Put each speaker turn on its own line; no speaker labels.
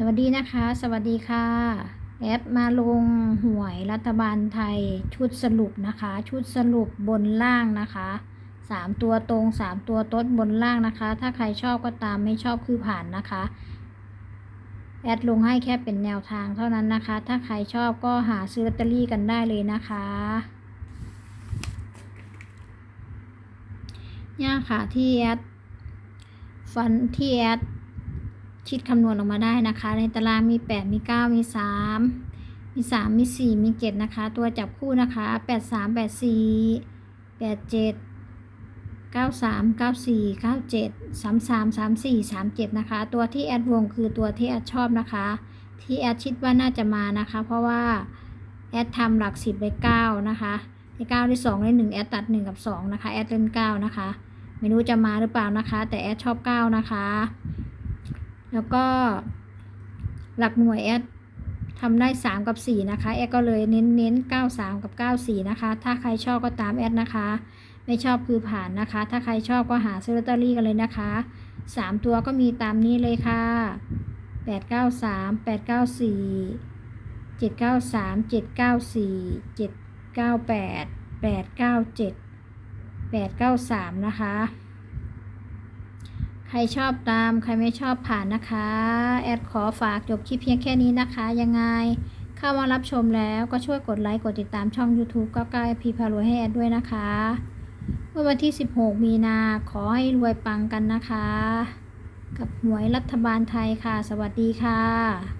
สวัสดีนะคะ สวัสดีค่ะ แอดมาลงหวยรัฐบาลไทยชุดสรุปนะคะ ชุดสรุปบนล่างนะคะสามตัวตรงสามตัวต้นบนล่างนะคะ ถ้าใครชอบก็ตามไม่ชอบคือผ่านนะคะ แอดลงให้แค่เป็นแนวทางเท่านั้นนะคะ ถ้าใครชอบก็หาซื้อลอตเตอรี่กันได้เลยนะคะเนี่ยค่ะที่แอดฟันที่แอด คิดคำนวณออกมาได้นะคะ ในตารางมี 8 มี 9 มี 3 มี 3 มี 4 มี 7 นะคะ ตัวจับคู่นะคะ 8 3 8 4 8 7 9 3 9 4 9 7 3 3 3 4 3 7 นะคะ ตัวที่แอดวงคือตัวที่แอดชอบนะคะ ที่แอดคิดว่าน่าจะมานะคะ เพราะว่าแอดทำหลัก 10ได้9นะคะได้9ได้2ได้1แอดตัด 1 กับ 2 นะคะ แอดเล่น9นะคะ ไม่รู้จะมาหรือเปล่านะคะ แต่แอดชอบ 9 นะคะ แล้วก็หลักหน่วยแอดทำได้ 3 กับ 4 นะคะ แอดก็เลยเน้นเน้น9 3 กับ 9 4 นะคะ ถ้าใครชอบก็ตามแอดนะคะ ไม่ชอบคือผ่านนะคะ ถ้าใครชอบก็หาซื้อลอตเตอรี่กันเลยนะคะ 3 ตัวก็มีตามนี้เลยค่ะ 8 9 3 8 9 4 7 9 3 7 9 4 7 9 8 8 9 7 8 9 3 นะคะ ใครชอบตาม ใครไม่ชอบผ่านนะคะ แอดขอฝากจบคลิปเพียงแค่นี้นะคะ ยังไง เข้ามารับชมแล้วก็ช่วยกดไลค์ กดติดตามช่อง YouTube ก็ใกล้พีพารวยให้แอดด้วยนะคะเมื่อวันที่ 16 มีนาขอให้รวยปังกันนะคะ กับหวยรัฐบาลไทยค่ะ สวัสดีค่ะ